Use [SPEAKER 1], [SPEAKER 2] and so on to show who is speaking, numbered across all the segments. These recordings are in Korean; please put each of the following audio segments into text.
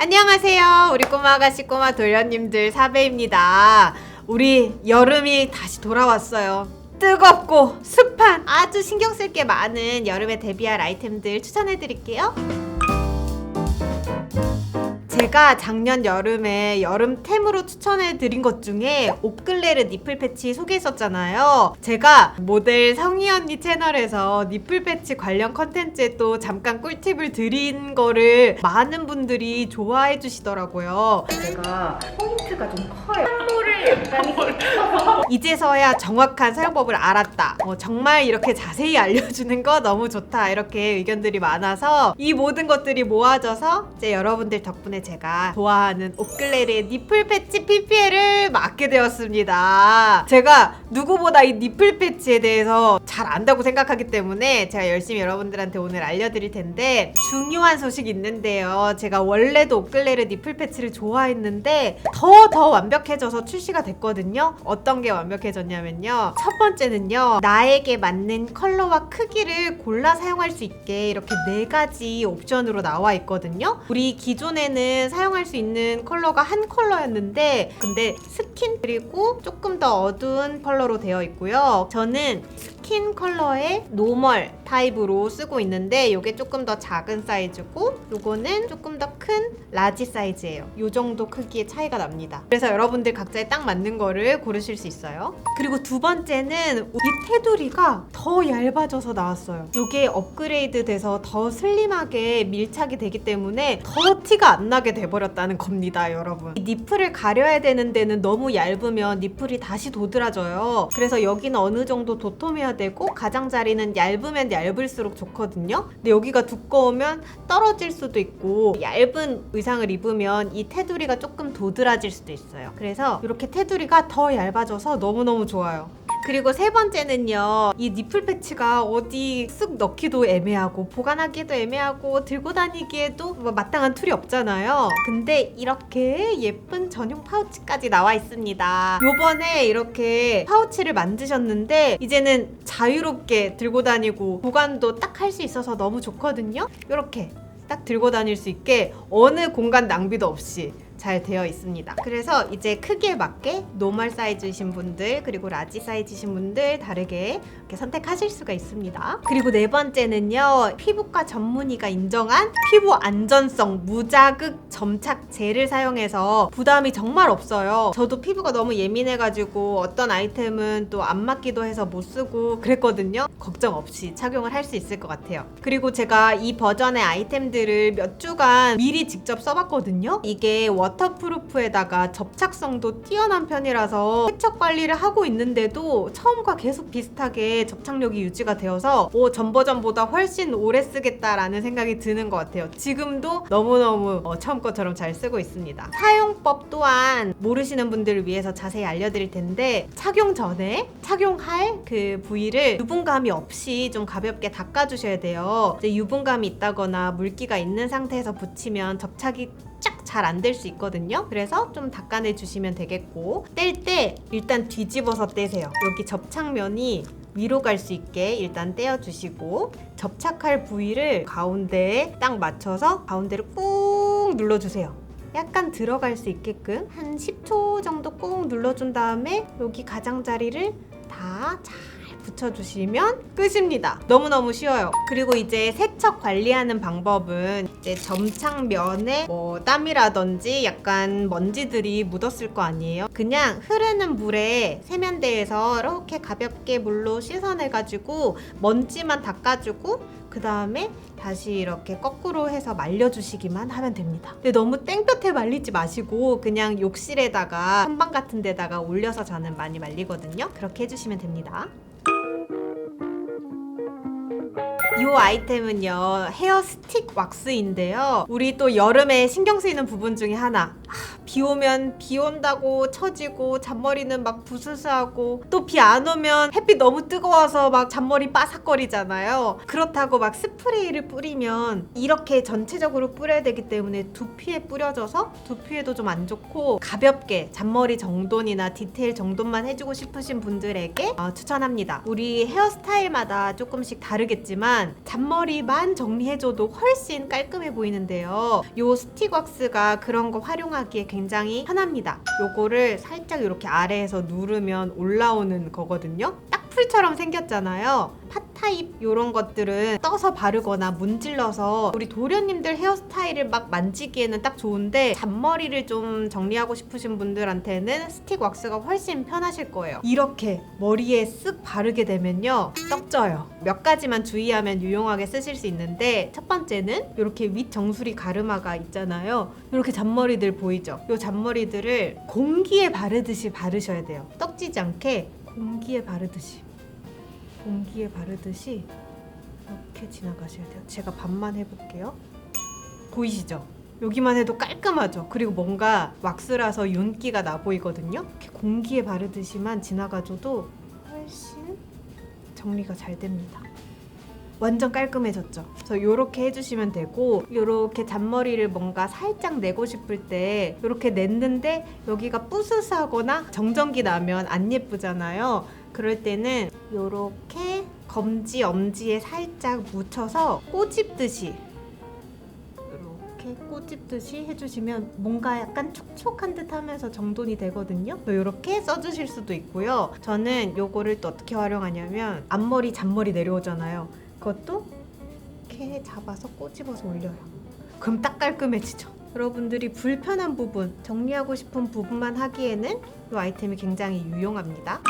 [SPEAKER 1] 안녕하세요. 우리 꼬마 아가씨 꼬마 돌려님들 사배입니다. 우리 여름이 다시 돌아왔어요. 뜨겁고 습한 아주 신경 쓸 게 많은 여름에 대비할 아이템들 추천해 드릴게요. 제가 작년 여름에 여름템으로 추천해 드린 것 중에 옵글레르 니플 패치 소개했었잖아요. 제가 모델 성희 언니 채널에서 니플 패치 관련 컨텐츠에 또 잠깐 꿀팁을 드린 거를 많은 분들이 좋아해 주시더라고요. 제가 포인트가 좀 커요. 약간 이제서야 정확한 사용법을 알았다. 어, 정말 이렇게 자세히 알려주는 거 너무 좋다. 이렇게 의견들이 많아서 이 모든 것들이 모아져서 이제 여러분들 덕분에 제가 좋아하는 옥글레르의 니플 패치 PPL을 맡게 되었습니다. 제가 누구보다 이 니플 패치에 대해서 잘 안다고 생각하기 때문에 제가 열심히 여러분들한테 오늘 알려드릴 텐데 중요한 소식이 있는데요. 제가 원래도 옥글레르 니플 패치를 좋아했는데 더더 완벽해져서 출시가 됐거든요. 어떤 게 완벽해졌냐면요. 첫 번째는요. 나에게 맞는 컬러와 크기를 골라 사용할 수 있게 이렇게 네 가지 옵션으로 나와 있거든요. 우리 기존에는 사용할 수 있는 컬러가 한 컬러였는데 근데 스 킨 그리고 조금 더 어두운 컬러로 되어 있고요. 저는 스킨 컬러의 노멀 타입으로 쓰고 있는데 이게 조금 더 작은 사이즈고 요거는 조금 더 큰 라지 사이즈예요. 요 정도 크기의 차이가 납니다. 그래서 여러분들 각자에 딱 맞는 거를 고르실 수 있어요. 그리고 두 번째는 이 테두리가 더 얇아져서 나왔어요. 이게 업그레이드 돼서 더 슬림하게 밀착이 되기 때문에 더 티가 안 나게 돼버렸다는 겁니다, 여러분. 이 니플을 가려야 되는 데는 너무 얇으면 니플이 다시 도드라져요. 그래서 여기는 어느 정도 도톰해야 되고 가장자리는 얇으면 얇을수록 좋거든요. 근데 여기가 두꺼우면 떨어질 수도 있고 얇은 의상을 입으면 이 테두리가 조금 도드라질 수도 있어요. 그래서 이렇게 테두리가 더 얇아져서 너무너무 좋아요. 그리고 세 번째는요. 이 니플 패치가 어디 쓱 넣기도 애매하고 보관하기도 애매하고 들고 다니기에도 뭐 마땅한 툴이 없잖아요. 근데 이렇게 예쁜 전용 파우치까지 나와 있습니다. 요번에 이렇게 파우치를 만드셨는데 이제는 자유롭게 들고 다니고 보관도 딱 할 수 있어서 너무 좋거든요. 이렇게 딱 들고 다닐 수 있게 어느 공간 낭비도 없이 잘 되어 있습니다. 그래서 이제 크기에 맞게 노멀 사이즈이신 분들 그리고 라지 사이즈이신 분들 다르게 이렇게 선택하실 수가 있습니다. 그리고 네 번째는요. 피부과 전문의가 인정한 피부 안전성 무자극 점착 젤을 사용해서 부담이 정말 없어요. 저도 피부가 너무 예민해가지고 어떤 아이템은 또 안 맞기도 해서 못 쓰고 그랬거든요. 걱정 없이 착용을 할 수 있을 것 같아요. 그리고 제가 이 버전의 아이템들을 몇 주간 미리 직접 써봤거든요. 이게 워터프루프에다가 접착성도 뛰어난 편이라서 세척 관리를 하고 있는데도 처음과 계속 비슷하게 접착력이 유지가 되어서 오, 전 버전보다 훨씬 오래 쓰겠다라는 생각이 드는 것 같아요. 지금도 너무너무 어, 처음 것처럼 잘 쓰고 있습니다. 사용법 또한 모르시는 분들을 위해서 자세히 알려드릴 텐데 착용 전에 착용할 그 부위를 유분감이 없이 좀 가볍게 닦아주셔야 돼요. 유분감이 있다거나 물기가 있는 상태에서 붙이면 접착이 쫙 잘 안 될 수 있거든요. 그래서 좀 닦아내 주시면 되겠고 뗄 때 일단 뒤집어서 떼세요. 여기 접착면이 위로 갈 수 있게 일단 떼어 주시고 접착할 부위를 가운데에 딱 맞춰서 가운데를 꾹 눌러 주세요. 약간 들어갈 수 있게끔 한 10초 정도 꾹 눌러준 다음에 여기 가장자리를 다잘 붙여주시면 끝입니다. 너무너무 쉬워요. 그리고 이제 세척 관리하는 방법은 이제 점착면에 뭐 땀이라든지 약간 먼지들이 묻었을 거 아니에요. 그냥 흐르는 물에 세면대에서 이렇게 가볍게 물로 씻어내가지고 먼지만 닦아주고 그 다음에 다시 이렇게 거꾸로 해서 말려주시기만 하면 됩니다. 근데 너무 땡볕에 말리지 마시고 그냥 욕실에다가 선반 같은 데다가 올려서 저는 많이 말리거든요. 그렇게 해주시면 됩니다. 이 아이템은요 헤어 스틱 왁스인데요. 우리 또 여름에 신경 쓰이는 부분 중에 하나. 아, 비 오면 비 온다고 처지고 잔머리는 막 부스스하고 또 비 안 오면 햇빛 너무 뜨거워서 막 잔머리 바삭거리잖아요 그렇다고 막 스프레이를 뿌리면 이렇게 전체적으로 뿌려야 되기 때문에 두피에 뿌려져서 두피에도 좀 안 좋고 가볍게 잔머리 정돈이나 디테일 정돈만 해주고 싶으신 분들에게 어, 추천합니다 우리 헤어스타일마다 조금씩 다르겠지만 잔머리만 정리해줘도 훨씬 깔끔해 보이는데요. 요 스틱 왁스가 그런 거 활용하 기에 굉장히 편합니다. 요거를 살짝 이렇게 아래에서 누르면 올라오는 거거든요. 딱 풀처럼 생겼잖아요. 팟타입 요런 것들은 떠서 바르거나 문질러서 우리 도련님들 헤어스타일을 막 만지기에는 딱 좋은데 잔머리를 좀 정리하고 싶으신 분들한테는 스틱 왁스가 훨씬 편하실 거예요. 이렇게 머리에 쓱 바르게 되면요. 떡져요. 몇 가지만 주의하면 유용하게 쓰실 수 있는데 첫 번째는 이렇게 윗 정수리 가르마가 있잖아요. 이렇게 잔머리들 보이죠? 이 잔머리들을 공기에 바르듯이 바르셔야 돼요. 떡지지 않게 공기에 바르듯이 공기에 바르듯이 이렇게 지나가셔야 돼요. 제가 반만 해볼게요. 보이시죠? 여기만 해도 깔끔하죠. 그리고 뭔가 왁스라서 윤기가 나 보이거든요. 이렇게 공기에 바르듯이만 지나가줘도 훨씬 정리가 잘 됩니다. 완전 깔끔해졌죠. 그래서 이렇게 해주시면 되고 이렇게 잔머리를 뭔가 살짝 내고 싶을 때 이렇게 냈는데 여기가 뿌스스하거나 정전기 나면 안 예쁘잖아요. 그럴 때는 이렇게 검지 엄지에 살짝 묻혀서 꼬집듯이 이렇게 꼬집듯이 해주시면 뭔가 약간 촉촉한 듯 하면서 정돈이 되거든요. 이렇게 써주실 수도 있고요. 저는 요거를 또 어떻게 활용하냐면 앞머리, 잔머리 내려오잖아요. 그것도 이렇게 잡아서 꼬집어서 올려요. 그럼 딱 깔끔해지죠. 여러분들이 불편한 부분, 정리하고 싶은 부분만 하기에는 이 아이템이 굉장히 유용합니다.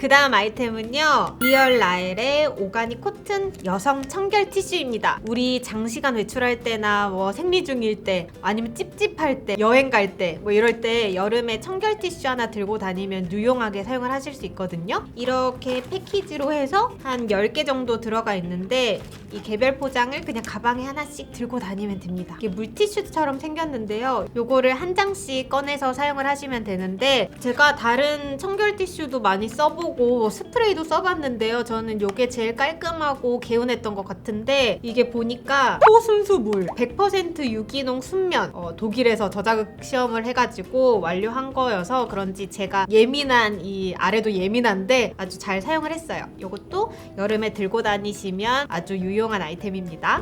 [SPEAKER 1] 그 다음 아이템은요 리얼 라엘의 오가닉 코튼 여성 청결 티슈입니다. 우리 장시간 외출할 때나 뭐 생리 중일 때 아니면 찝찝할 때 여행 갈 때 뭐 이럴 때 여름에 청결 티슈 하나 들고 다니면 유용하게 사용을 하실 수 있거든요. 이렇게 패키지로 해서 한 10개 정도 들어가 있는데 이 개별 포장을 그냥 가방에 하나씩 들고 다니면 됩니다. 이게 물티슈처럼 생겼는데요. 요거를 한 장씩 꺼내서 사용을 하시면 되는데 제가 다른 청결 티슈도 많이 써보고 써보고 스프레이도 써봤는데요. 저는 이게 제일 깔끔하고 개운했던 것 같은데 이게 보니까 초순수물 100% 유기농 순면 어, 독일에서 저자극 시험을 해가지고 완료한 거여서 그런지 제가 예민한 이 아래도 예민한데 아주 잘 사용을 했어요. 이것도 여름에 들고 다니시면 아주 유용한 아이템입니다.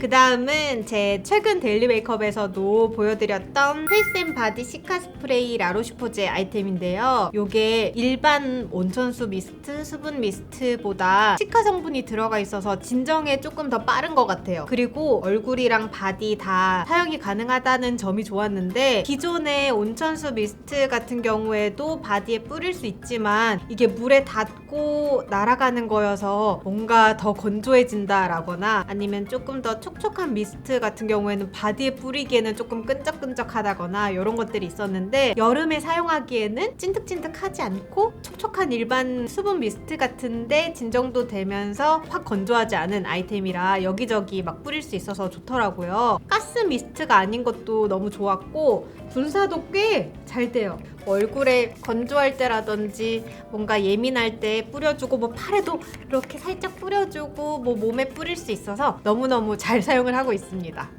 [SPEAKER 1] 그 다음은 제 최근 데일리 메이크업에서도 보여드렸던 페이스 앤 바디 시카 스프레이 라로슈포제 아이템인데요. 요게 일반 온천수 미스트, 수분 미스트보다 시카 성분이 들어가 있어서 진정에 조금 더 빠른 것 같아요. 그리고 얼굴이랑 바디 다 사용이 가능하다는 점이 좋았는데 기존의 온천수 미스트 같은 경우에도 바디에 뿌릴 수 있지만 이게 물에 닿고 날아가는 거여서 뭔가 더 건조해진다라거나 아니면 조금 더 촉 촉한 미스트 같은 경우에는 바디에 뿌리기에는 조금 끈적끈적하다거나 이런 것들이 있었는데 여름에 사용하기에는 찐득찐득하지 않고 촉촉한 일반 수분 미스트 같은데 진정도 되면서 확 건조하지 않은 아이템이라 여기저기 막 뿌릴 수 있어서 좋더라고요. 가스 미스트가 아닌 것도 너무 좋았고 분사도 꽤 잘 돼요. 얼굴에 건조할 때라든지 뭔가 예민할 때 뿌려주고 뭐 팔에도 이렇게 살짝 뿌려주고 뭐 몸에 뿌릴 수 있어서 너무너무 잘 사용을 하고 있습니다.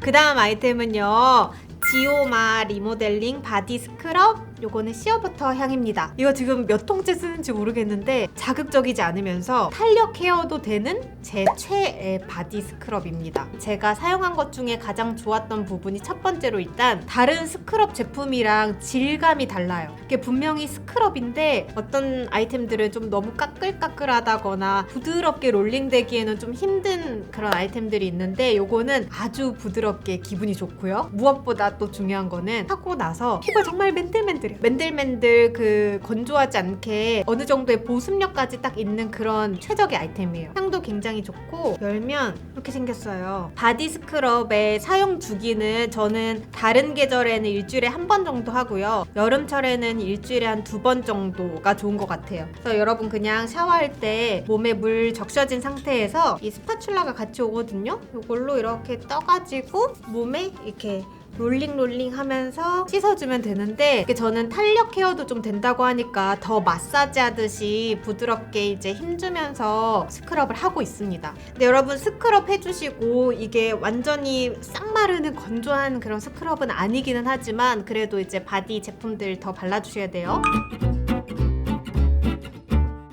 [SPEAKER 1] 그 다음 아이템은요. 지오마 리모델링 바디 스크럽 요거는 시어버터 향입니다. 이거 지금 몇 통째 쓰는지 모르겠는데 자극적이지 않으면서 탄력 케어도 되는 제 최애 바디 스크럽입니다. 제가 사용한 것 중에 가장 좋았던 부분이 첫 번째로 일단 다른 스크럽 제품이랑 질감이 달라요. 이게 분명히 스크럽인데 어떤 아이템들은 좀 너무 까끌까끌하다거나 부드럽게 롤링되기에는 좀 힘든 그런 아이템들이 있는데 요거는 아주 부드럽게 기분이 좋고요. 무엇보다 또 중요한 거는 하고 나서 피부가 정말 맨들맨들 맨들맨들해요. 맨들맨들 그 건조하지 않게 어느 정도의 보습력까지 딱 있는 그런 최적의 아이템이에요. 향도 굉장히 좋고 열면 이렇게 생겼어요. 바디 스크럽의 사용 주기는 저는 다른 계절에는 일주일에 한 번 정도 하고요. 여름철에는 일주일에 한 두 번 정도가 좋은 것 같아요. 그래서 여러분 그냥 샤워할 때 몸에 물 적셔진 상태에서 이 스파츌라가 같이 오거든요. 이걸로 이렇게 떠가지고 몸에 이렇게 롤링 롤링 하면서 씻어주면 되는데 저는 탄력 헤어도 좀 된다고 하니까 더 마사지 하듯이 부드럽게 이제 힘주면서 스크럽을 하고 있습니다. 근데 여러분 스크럽 해주시고 이게 완전히 싹 마르는 건조한 그런 스크럽은 아니기는 하지만 그래도 이제 바디 제품들 더 발라주셔야 돼요.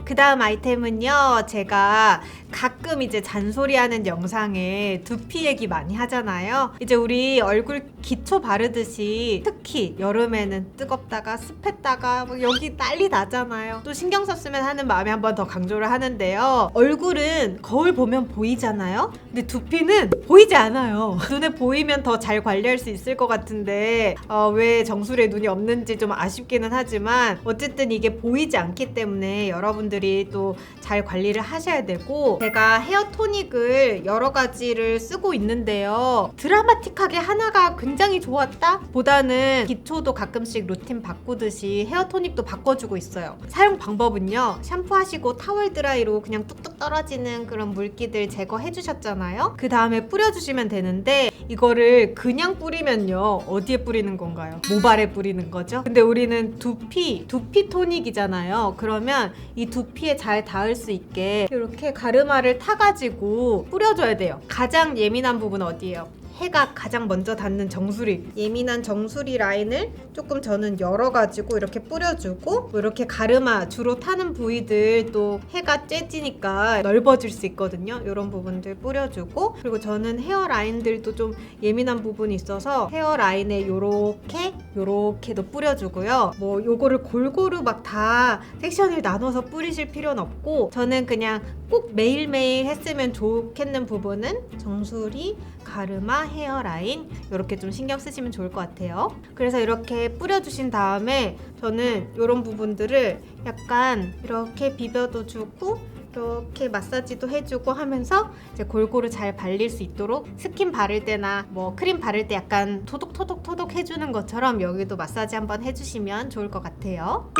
[SPEAKER 1] 그 다음 아이템은요, 제가 가끔 이제 잔소리하는 영상에 두피 얘기 많이 하잖아요. 이제 우리 얼굴 기초 바르듯이 특히 여름에는 뜨겁다가 습했다가 뭐 여기 난리 나잖아요. 또 신경 썼으면 하는 마음에 한 번 더 강조를 하는데요. 얼굴은 거울 보면 보이잖아요. 근데 두피는 보이지 않아요. 눈에 보이면 더 잘 관리할 수 있을 것 같은데 어, 왜 정수리에 눈이 없는지 좀 아쉽기는 하지만 어쨌든 이게 보이지 않기 때문에 여러분들이 또 잘 관리를 하셔야 되고 제가 헤어 토닉을 여러 가지를 쓰고 있는데요. 드라마틱하게 하나가 굉장히 좋았다? 보다는 기초도 가끔씩 루틴 바꾸듯이 헤어 토닉도 바꿔주고 있어요. 사용 방법은요. 샴푸하시고 타월 드라이로 그냥 뚝뚝 떨어지는 그런 물기들 제거해 주셨잖아요. 그 다음에 뿌려주시면 되는데 이거를 그냥 뿌리면요. 어디에 뿌리는 건가요? 모발에 뿌리는 거죠. 근데 우리는 두피, 두피 토닉이잖아요. 그러면 이 두피에 잘 닿을 수 있게 이렇게 가르마 를 타가지고 뿌려줘야 돼요. 가장 예민한 부분 어디예요? 해가 가장 먼저 닿는 정수리 예민한 정수리 라인을 조금 저는 열어가지고 이렇게 뿌려주고 뭐 이렇게 가르마 주로 타는 부위들 또 해가 쬐지니까 넓어질 수 있거든요. 이런 부분들 뿌려주고 그리고 저는 헤어 라인들도 좀 예민한 부분이 있어서 헤어 라인에 요렇게 요렇게도 뿌려주고요. 뭐 요거를 골고루 막 다 섹션을 나눠서 뿌리실 필요는 없고 저는 그냥 꼭 매일매일 했으면 좋겠는 부분은 정수리 가르마 헤어라인 이렇게 좀 신경 쓰시면 좋을 것 같아요. 그래서 이렇게 뿌려주신 다음에 저는 이런 부분들을 약간 이렇게 비벼도 주고 이렇게 마사지도 해주고 하면서 이제 골고루 잘 발릴 수 있도록 스킨 바를 때나 뭐 크림 바를 때 약간 토독토독토독 해주는 것처럼 여기도 마사지 한번 해주시면 좋을 것 같아요.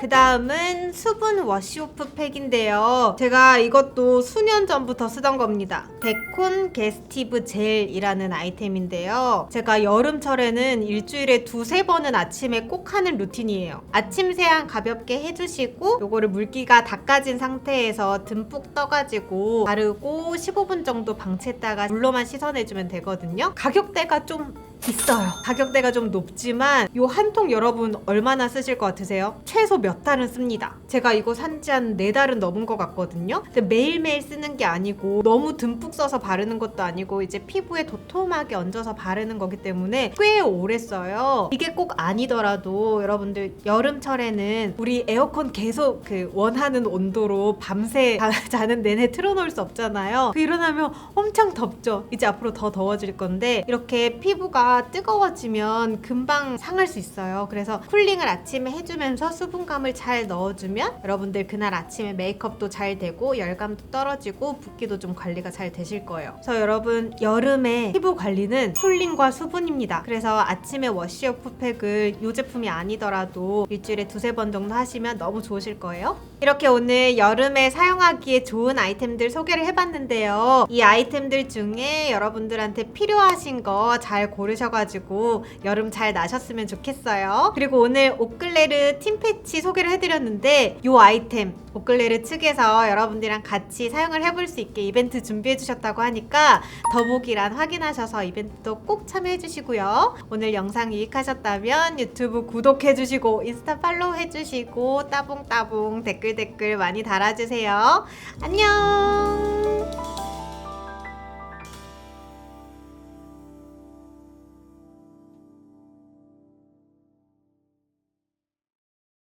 [SPEAKER 1] 그 다음은 수분 워시오프 팩인데요. 제가 이것도 수년 전부터 쓰던 겁니다. 데콘 게스티브 젤이라는 아이템인데요. 제가 여름철에는 일주일에 두세 번은 아침에 꼭 하는 루틴이에요. 아침 세안 가볍게 해주시고 요거를 물기가 닦아진 상태에서 듬뿍 떠가지고 바르고 15분 정도 방치했다가 물로만 씻어내주면 되거든요. 가격대가 좀 있어요. 가격대가 좀 높지만 요한통 여러분 얼마나 쓰실 것 같으세요? 최소 몇 달은 씁니다. 제가 이거 산 지 한 네 달은 넘은 것 같거든요. 근데 매일매일 쓰는 게 아니고 너무 듬뿍 써서 바르는 것도 아니고 이제 피부에 도톰하게 얹어서 바르는 거기 때문에 꽤 오래 써요. 이게 꼭 아니더라도 여러분들 여름철에는 우리 에어컨 계속 그 원하는 온도로 밤새 자- 자는 내내 틀어놓을 수 없잖아요. 그 일어나면 엄청 덥죠. 이제 앞으로 더 더워질 건데 이렇게 피부가 뜨거워지면 금방 상할 수 있어요. 그래서 쿨링을 아침에 해주면서 수분감을 잘 넣어주면 여러분들 그날 아침에 메이크업도 잘 되고 열감도 떨어지고 붓기도 좀 관리가 잘 되실 거예요. 그래서 여러분 여름에 피부 관리는 쿨링과 수분입니다. 그래서 아침에 워시오프 팩을 이 제품이 아니더라도 일주일에 두세 번 정도 하시면 너무 좋으실 거예요. 이렇게 오늘 여름에 사용하기에 좋은 아이템들 소개를 해봤는데요. 이 아이템들 중에 여러분들한테 필요하신 거 잘 고르셔가지고 여름 잘 나셨으면 좋겠어요. 그리고 오늘 옥글레르 팀 패치 소개를 해드렸는데 이 아이템 옥글레르 측에서 여러분들이랑 같이 사용을 해볼 수 있게 이벤트 준비해주셨다고 하니까 더보기란 확인하셔서 이벤트도 꼭 참여해주시고요. 오늘 영상 유익하셨다면 유튜브 구독해주시고 인스타 팔로우 해주시고 따봉따봉 댓글 댓글 많이 달아주세요. 안녕!